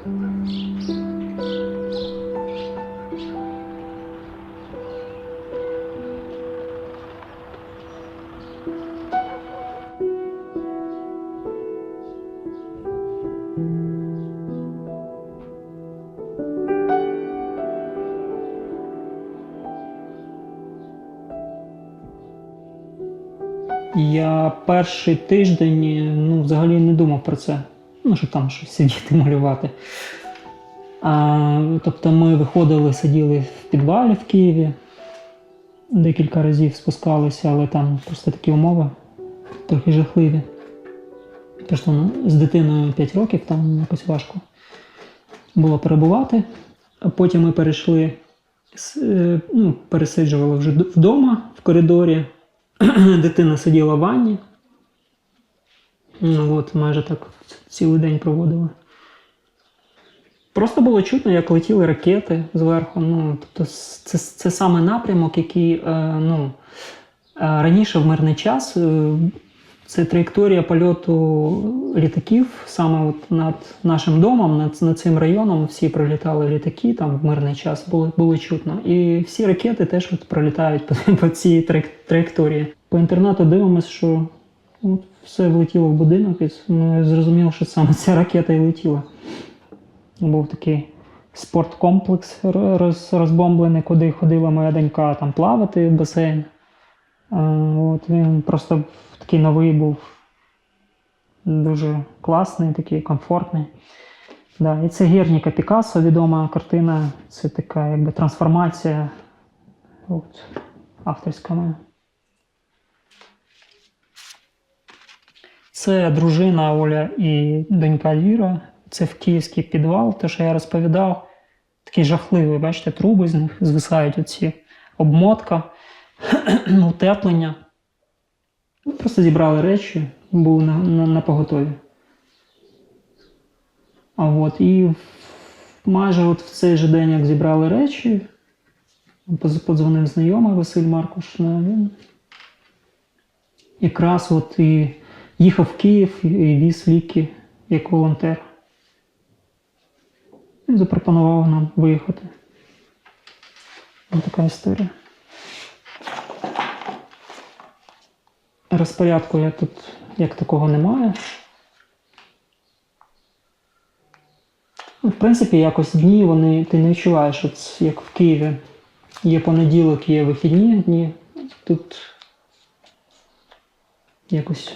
Я перший тиждень ну, взагалі не думав про це. Ну, що там щось сидіти, малювати. А, тобто ми виходили, сиділи в підвалі в Києві. Декілька разів спускалися, але там просто такі умови трохи жахливі. Просто ну, з дитиною 5 років там якось важко було перебувати. А потім ми перейшли, е, ну, пересиджували вже вдома в коридорі. Дитина сиділа в ванні. Ну, от, майже так цілий день проводила. Просто було чутно, як летіли ракети зверху. Ну, тобто, це, це саме напрямок, який е, ну, е, раніше в мирний час. Е, це траєкторія польоту літаків саме от над нашим домом, над, над цим районом. Всі прилітали літаки там в мирний час, було, було чутно. І всі ракети теж от пролітають по, по цій траєкторії. По інтернету дивимося, що от все влетіло в будинок, і ну, зрозуміло, що саме ця ракета і летіла. Був такий спорткомплекс роз, розбомблений, куди ходила моя донька там плавати в басейн. От він просто такий новий був, дуже класний, такий комфортний. Да, і це Герніка Пікассо, відома картина. Це така якби трансформація от, авторська моя. Це дружина Оля і донька Ліра. Це в київський підвал, те, що я розповідав. Такий жахливий, бачите, труби з них звисають оці обмотка, утеплення. Ми просто зібрали речі, були на, на, на поготові. А от, і майже от в цей же день, як зібрали речі, подзвонив знайомий Василь Маркуш. ну, Він якраз от і їхав в Київ і віз ліки як волонтер. Він запропонував нам виїхати. Ось така історія. Розпорядку як тут як такого немає. В принципі, якось дні вони ти не відчуваєш, от як в Києві. Є понеділок, є вихідні дні. Тут якось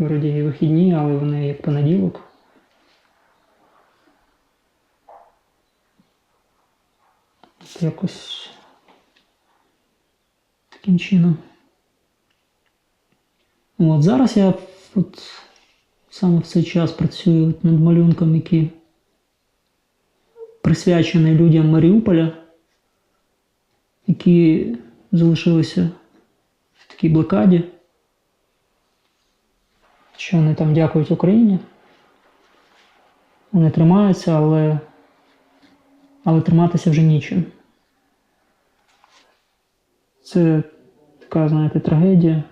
вроді і вихідні, але вони як понеділок. Якось таким чином. От зараз я от саме в цей час працюю над малюнком, який присвячений людям Маріуполя, які залишилися в такій блокаді. Що вони там дякують Україні. Вони тримаються, але, але триматися вже нічим. Це така, знаєте, трагедія,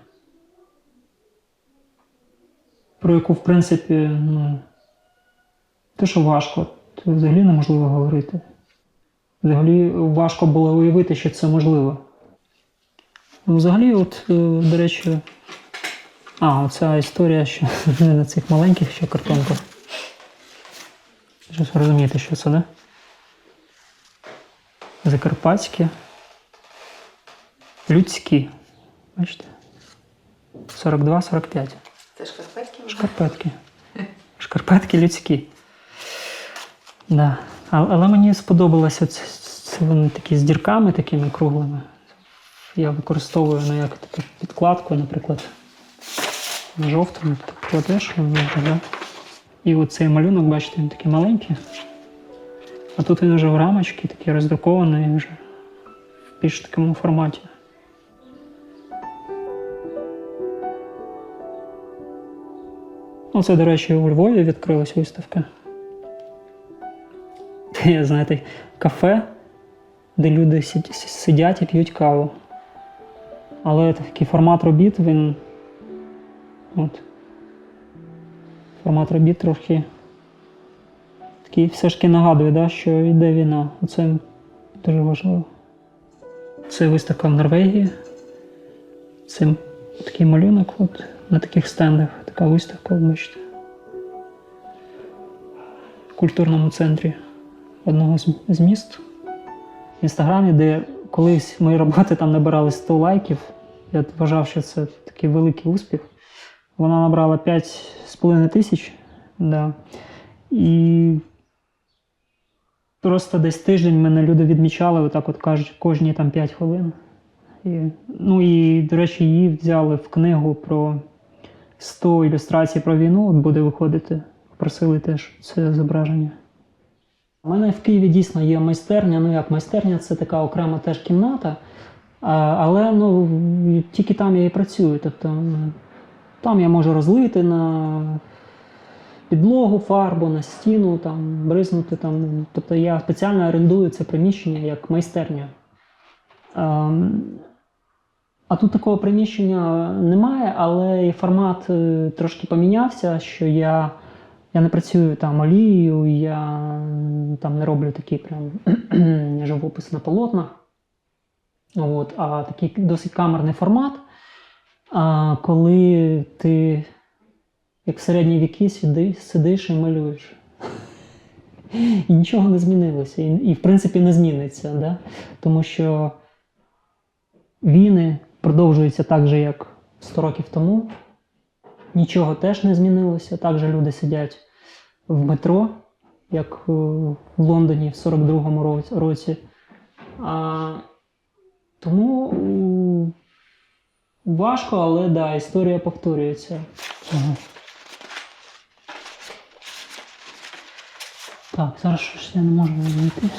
про яку, в принципі, ну, те, що важко, то взагалі неможливо говорити. Взагалі важко було уявити, що це можливо. Ну, Взагалі, от, е, до речі, а, оця історія, що на цих маленьких ще картонках. Щось розумієте, що це, да? Закарпатські. Людські. Бачите? 42-45. Це шкарпетки? Шкарпетки. Шкарпетки людські. Да. Але мені сподобалося це, це вони такі з дірками такими круглими. Я використовую ну, як таку підкладку, наприклад, жовтому, так кладеш, воно виглядає. І оцей малюнок, бачите, він такий маленький. А тут він вже в рамочці, такий роздрукований вже в більш такому форматі. Ну, це, до речі, у Львові відкрилась виставка. Є, знаєте, кафе, де люди сидять і п'ють каву. Але такий формат робіт, він. От. Формат робіт трохи такий все ж таки нагадує, да, що йде війна. Це дуже важливо. Це виставка в Норвегії. Це такий малюнок от, на таких стендах. Така виставка, бачите. В культурному центрі одного з міст в інстаграмі, де колись мої роботи там набирали 100 лайків. Я вважав, що це такий великий успіх. Вона набрала 5,5 тисяч. Да. І просто десь тиждень мене люди відмічали, отак от кажуть, кожні там 5 хвилин. І, ну і, до речі, її взяли в книгу про 100 ілюстрацій про війну, от буде виходити. Просили теж це зображення. У мене в Києві дійсно є майстерня. Ну як майстерня, це така окрема теж кімната. Але ну, тільки там я і працюю. Тобто м, там я можу розлити на підлогу фарбу, на стіну, там, бризнути. Там. ну, Тобто я спеціально орендую це приміщення як майстерню. Ем, А тут такого приміщення немає, але і формат е, трошки помінявся, що я, я не працюю там олією, я там не роблю такий прям живопис на полотнах. От, а такий досить камерний формат. А коли ти, як в середні віки, сиди, сидиш і малюєш. І нічого не змінилося. І, і в принципі не зміниться. Да? Тому що війни продовжуються так же, як 100 років тому. Нічого теж не змінилося. Так же люди сидять в метро, як в Лондоні в 42-му році-. А, тому важко, але да, історія повторюється. Ага. Так, зараз щось я не можу знайти.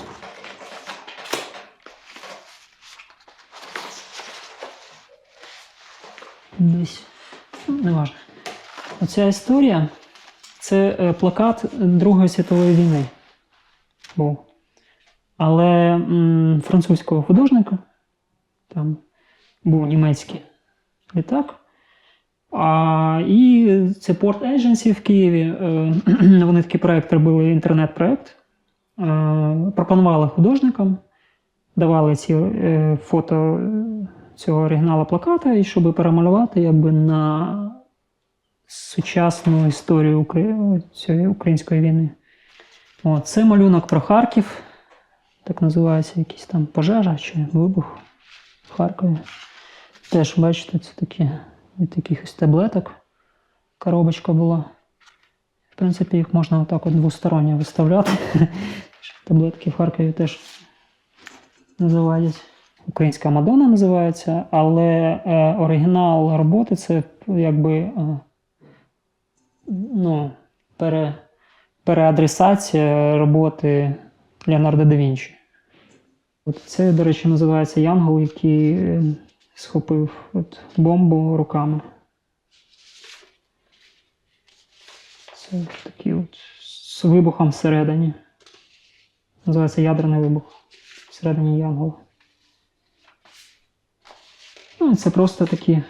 Десь. Ну, неважно. Оця історія це е, плакат Другої світової війни. Був. Але м, французького художника, там був німецький літак. А, і це Port Agency в Києві. е, Вони такий проект робили, інтернет-проект. Е, Пропонували художникам, давали ці е, фото цього оригіналу плаката, і щоб перемалювати якби, на сучасну історію цієї української війни. О, це малюнок про Харків. Так називається якийсь там пожежа чи вибух в Харкові. Теж, бачите, це такі від якихось таблеток. Коробочка була. В принципі, їх можна отак от двосторонньо виставляти. Таблетки в Харкові теж не завадять. Українська Мадонна називається, але е, оригінал роботи це якби е, ну, пере, переадресація роботи Леонардо да Вінчі. От це, до речі, називається Янгол, який е, схопив от бомбу руками. Це такий от з вибухом всередині. Називається ядерний вибух всередині Янгола. Ну, це просто такі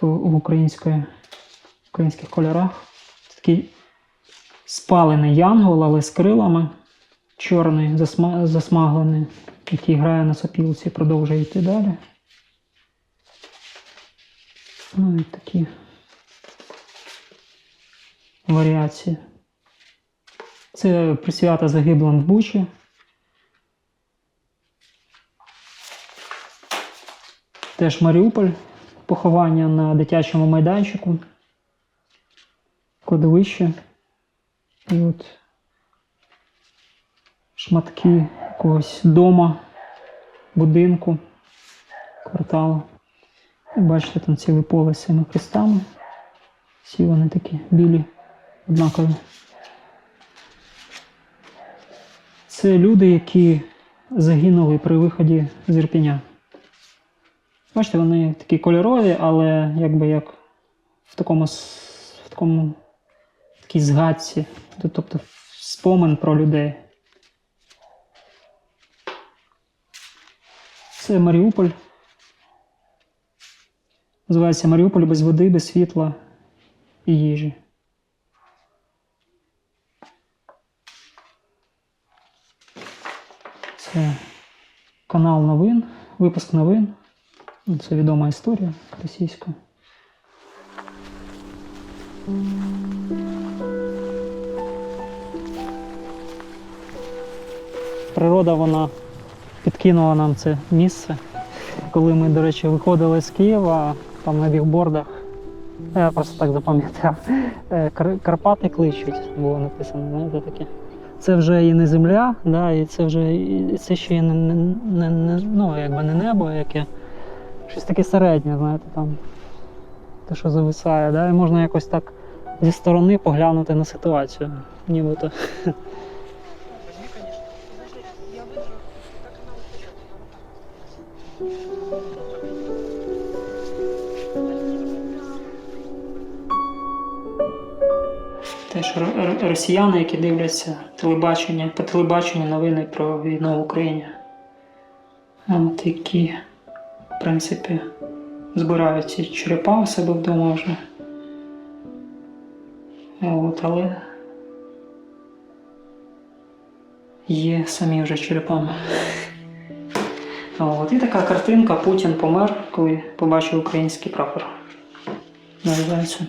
в, в української, в українських кольорах. Це такий спалений янгол, але з крилами. Чорний, засма, засмаглений, який грає на сопілці, продовжує йти далі. Ну і такі варіації. Це присвята загиблим в Бучі. Теж Маріуполь, поховання на дитячому майданчику, кладовище. І от шматки якогось дома, будинку, кварталу. Бачите, там ціле поле з цими хрестами. Всі вони такі білі, однакові. Це люди, які загинули при виході з Ірпіня. Бачите, вони такі кольорові, але якби як в такому, в такому такій згадці, тобто спомин про людей. Це Маріуполь. Називається Маріуполь без води, без світла і їжі. Це канал новин, випуск новин. Це відома історія російська. Природа вона підкинула нам це місце. Коли ми, до речі, виходили з Києва, там на бігбордах, я просто так запам'ятав, е, Карпати кличуть, було написано, знаєте таке. Це вже і не земля, да, і це вже і це ще і не, не, не, ну, якби не небо, яке щось таке середнє, знаєте, там те, що зависає, да, і можна якось так зі сторони поглянути на ситуацію. Нібито. Ро- росіяни, які дивляться телебачення, по телебаченню новини про війну в Україні. От які, в принципі, збирають ці черепа у себе вдома вже. От, але є самі вже черепами. От, і така картинка Путін помер, коли побачив український прапор. Називається.